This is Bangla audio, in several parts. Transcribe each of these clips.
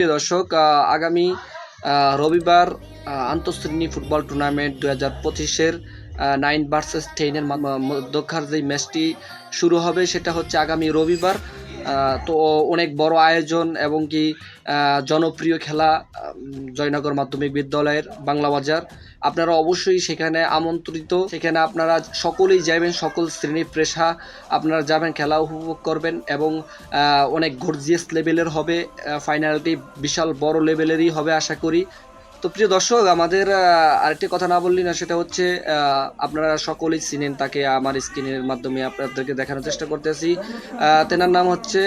প্রিয় দর্শক আগামী রবিবার আন্তঃশ্রেণী ফুটবল টুর্নামেন্ট দু হাজার পঁচিশের নাইন ভার্সেস টেনের মধ্যকার যে ম্যাচটি শুরু হবে। সেটা হচ্ছে আগামী রবিবার। তো অনেক বড় আয়োজন এবং কি জনপ্রিয় খেলা জয়নগর মাধ্যমিক বিদ্যালয়ের বাংলা বাজার। আপনারা অবশ্যই সেখানে আমন্ত্রিত। সেখানে আপনারা সকলেই যাবেন, সকল শ্রেণি পেশা আপনারা যাবেন, খেলা উপভোগ করবেন এবং অনেক গর্জিয়াস লেভেলের হবে। ফাইনালটি বিশাল বড় লেভেলেরই হবে, আশা করি। তো প্রিয় দর্শক, আমাদের আরেকটি কথা না বললি না সেটা হচ্ছে আপনারা সকলেই চিনেন তাকে, আমার স্ক্রিনের মাধ্যমে আপনাদেরকে দেখানোর চেষ্টা করতেছি। তেনার নাম হচ্ছে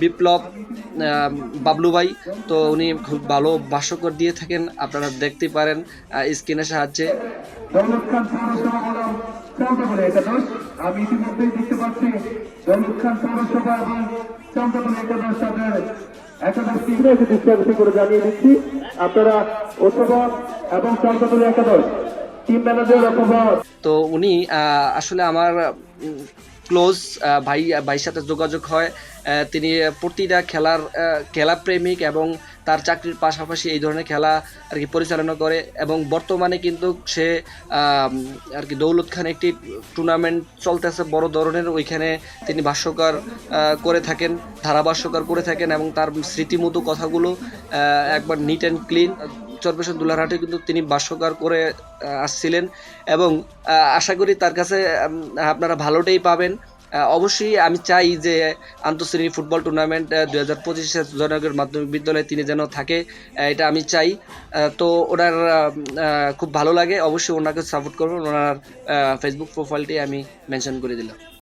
বিপ্লব বাবলু ভাই। তো উনি খুব ভালো ভাষ্যকর দিয়ে থাকেন, আপনারা দেখতেই পারেন স্ক্রিনের সাহায্যে। আমি ইতিমধ্যেই দেখতে পাচ্ছি খান পৌরসভা এবং চন্দ্রপুরে একাদশ একাদশ করে জানিয়ে দিচ্ছি। আপনারা অধ্যাপক এবং চন্দ্রপুর একাদশ টিম ম্যানেজার অধ্যাপক। তো উনি আসলে আমার ক্লোজ ভাই ভাইয়ের সাথে যোগাযোগ হয়। তিনি প্রতিটা খেলার আহ, খেলা প্রেমিক এবং তার চাকরির পাশাপাশি এই ধরনের খেলা আর কি পরিচালনা করে এবং বর্তমানে কিন্তু সে আর কি দৌলত খান একটি টুর্নামেন্ট চলতেছে বড় ধরনের। ওইখানে তিনি ভাষ্যকার করে থাকেন, ধারাভাষ্যকার করে থাকেন এবং তার স্মৃতিমতো কথাগুলো একবার নিট অ্যান্ড ক্লিন চরপেশন দুলারহাটে কিন্তু তিনি ভাষ্যকার করে আসছিলেন এবং আশা করি তার কাছে আপনারা ভালোটাই পাবেন। অবশ্যই আমি চাই যে আন্তঃশ্রেণী ফুটবল টুর্নামেন্ট দু হাজার পঁচিশে জয়নগর মাধ্যমিক বিদ্যালয়ে তিনি যেন থাকে এটা আমি চাই। তো ওনার খুব ভালো লাগে। অবশ্যই ওনাকে সাপোর্ট করবেন। ওনার ফেসবুক প্রোফাইলটি আমি মেনশন করে দিলাম।